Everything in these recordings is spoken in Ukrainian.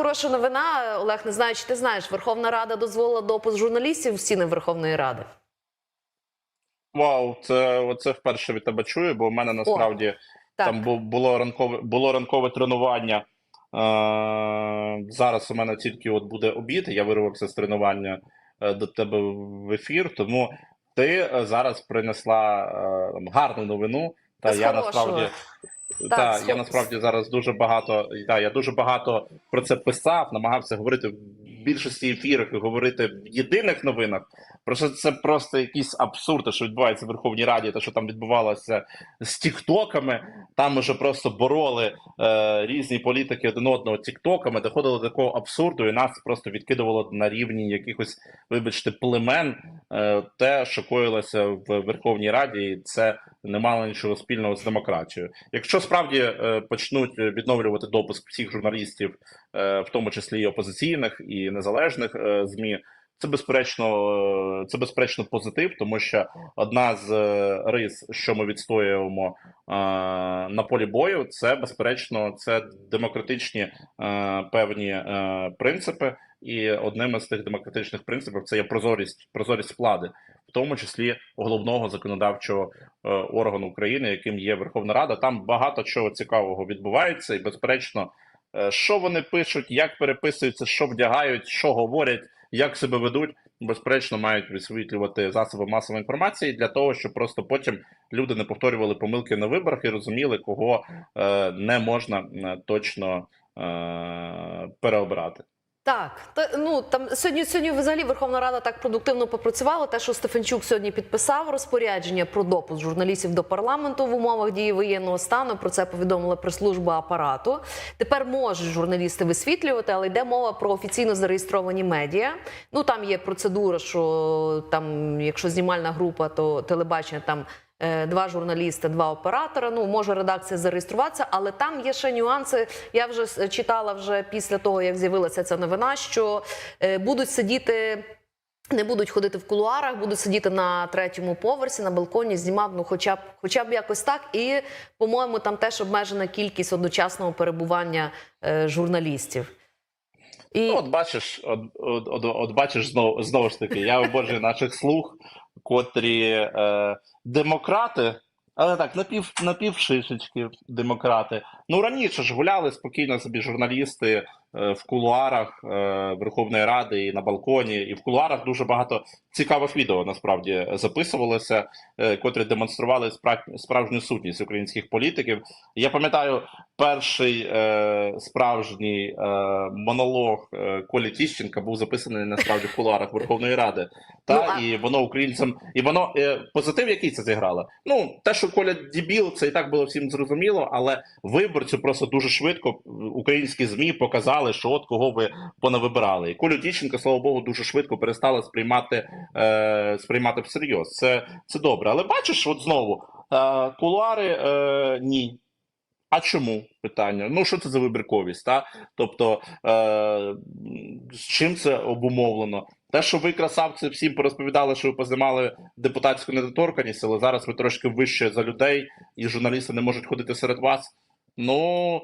хороша новина. Олег, не знаю, чи ти знаєш, Верховна Рада дозволила допуск журналістів в стіни Верховної Ради. Вау, це це вперше від тебе чую, бо в мене насправді Так. там було ранкове було ранкове тренування. Е, зараз у мене тільки от буде обід. Я вирвався з тренування е, до тебе в ефір. Тому ти е, зараз принесла е, гарну новину. Та З я хорошого. насправді Так, та, я насправді зараз дуже багато. Та, я дуже багато про це писав, намагався говорити в більшості ефірах і говорити в єдиних новинах. Про що це просто якийсь абсурд, що відбувається в Верховній Раді, те, що там відбувалося з тіктоками. Там уже просто бороли е, різні політики один одного тіктоками, доходило до такого абсурду, і нас просто відкидувало на рівні якихось, вибачте, племен. Е, те, що коїлося в Верховній Раді, і це не мало нічого спільного з демократією. Якщо справді е, почнуть відновлювати допуск всіх журналістів, е, в тому числі і опозиційних і незалежних е, змі. Це безперечно, е, це безперечно позитив, тому що одна з е, рис, що ми відстоюємо е, на полі бою, це безперечно це демократичні певні принципи. І одним із тих демократичних принципів це є прозорість, прозорість влади, в тому числі головного законодавчого органу України, яким є Верховна Рада. Там багато чого цікавого відбувається, і безперечно, що вони пишуть, як переписуються, що вдягають, що говорять, як себе ведуть. Безперечно, мають висвітлювати засоби масової інформації для того, щоб просто потім люди не повторювали помилки на виборах і розуміли, кого е, не можна е, точно е, переобрати. Так, та, ну там сьогодні сьогодні взагалі Верховна Рада так продуктивно попрацювала. Те, що Стефанчук сьогодні підписав розпорядження про допуск журналістів до парламенту в умовах дії воєнного стану. Про це повідомила прес-служба апарату. Тепер можуть журналісти висвітлювати, але йде мова про офіційно зареєстровані медіа. Ну там є процедура, що там, якщо знімальна група, то телебачення там. Е, Два журналісти, два оператора. Ну може редакція зареєструватися, але там є ще нюанси. Я вже читала вже після того, як з'явилася ця новина, що е, будуть сидіти. Не будуть ходити в кулуарах, будуть сидіти на третьому поверсі, на балконі, знімати, ну хоча б хоча б якось так. І, по-моєму, там теж обмежена кількість одночасного перебування е, журналістів. І Ну, от бачиш, от, от, от, от бачиш знову, знову ж таки, я обожнюю наших слуг, котрі е, демократи, але так, напів, напівшишечки демократи. Ну раніше ж гуляли спокійно собі журналісти в кулуарах е, Верховної Ради і на балконі, і в кулуарах дуже багато цікавих відео насправді записувалося, е, котрі демонстрували спра- справжню сутність українських політиків. Я пам'ятаю перший е, справжній е, монолог е, Колі Тіщенка був записаний насправді в кулуарах Верховної Ради. Та Ну, і воно українцям, і воно е, позитив, який це зіграло. Ну те, що Коля дебіл, це і так було всім зрозуміло, але виборцю просто дуже швидко е, українські змі показали, що от кого ви понавибирали. І Колю Тіщенка, слава Богу, дуже швидко перестали сприймати е, сприймати всерйоз. Це, це добре. Але бачиш, от знову е, кулуари е, ні. А чому питання? Ну що це за вибірковість? Та? Тобто, е, з чим це обумовлено? Те, що ви красавці всім порозповідали, що ви познімали депутатську недоторканність, але зараз ви трошки вище за людей, і журналісти не можуть ходити серед вас. Ну,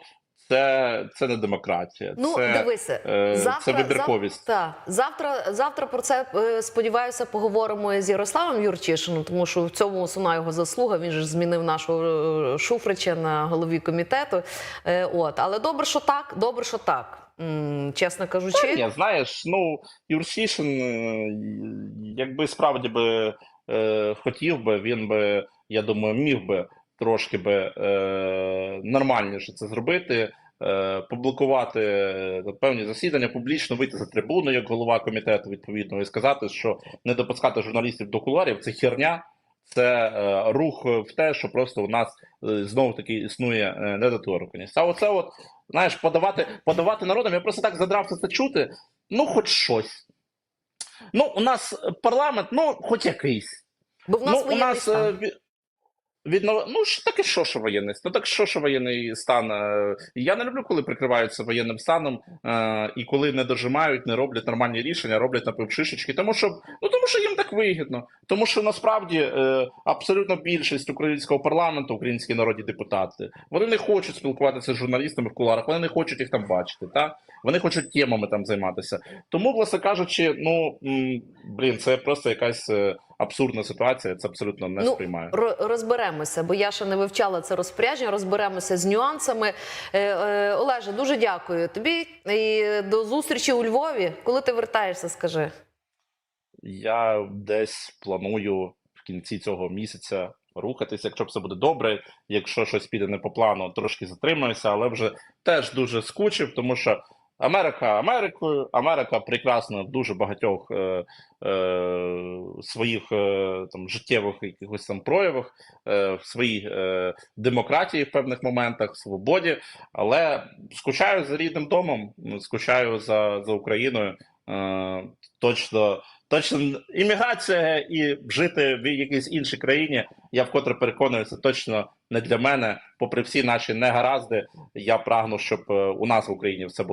це, це не демократія. ну це, дивися, е, завтра це вибірковість. Так, завтра, завтра про це е, сподіваюся, поговоримо з Ярославом Юрчишином, тому що в цьому основна його заслуга. Він же ж змінив нашого е, Шуфрича на голові комітету. Е, От, але добре, що так, добре, що так. Чесно кажучи, Ні, знаєш, ну Юрсішин, е, якби справді би е, хотів би, він би, я думаю, міг би трошки би е, нормальніше це зробити, е, поблокувати е, певні засідання, публічно вийти за трибуну як голова комітету відповідно і сказати, що не допускати журналістів до кулуарів це херня. Це е, рух в те, що просто у нас е, знову таки існує е, недоторканність. А оце, от знаєш, подавати, подавати народам. Я просто так задрався це чути. Ну, хоч щось. Ну, у нас парламент, ну, хоч якийсь. бо в нас ну, у нас е, ві- Віднов... Ну ж таки, що що воєнний? Ну так що що воєнний стан? Е, Я не люблю, коли прикриваються воєнним станом е, і коли не дожимають, не роблять нормальні рішення, роблять напівшишечки, тому що ну тому що їм так вигідно. Тому що насправді е, абсолютно більшість українського парламенту, українські народні депутати, вони не хочуть спілкуватися з журналістами в куларах, вони не хочуть їх там бачити. Та вони хочуть темами там займатися. Тому, власне кажучи, ну блін, це просто якась е, абсурдна ситуація. Це абсолютно не Ну, сприймаю. Розберемося, бо я ще не вивчала це розпорядження. Розберемося з нюансами. Е, е, Олеже, дуже дякую тобі і до зустрічі у Львові. Коли ти вертаєшся, скажи. Я десь планую в кінці цього місяця рухатися, якщо все буде добре. Якщо щось піде не по плану, трошки затримаюся, але вже теж дуже скучив, тому що Америка Америкою, Америка прекрасна в дуже багатьох е, е, своїх е, там життєвих якихось там проявах, е, в своїй е, демократії в певних моментах, свободі. Але скучаю за рідним домом, скучаю за, за Україною. Е, точно точно імміграція і жити в якійсь іншій країні, я вкотре переконуюся, точно не для мене. Попри всі наші негаразди, я прагну, щоб е, у нас в Україні все було.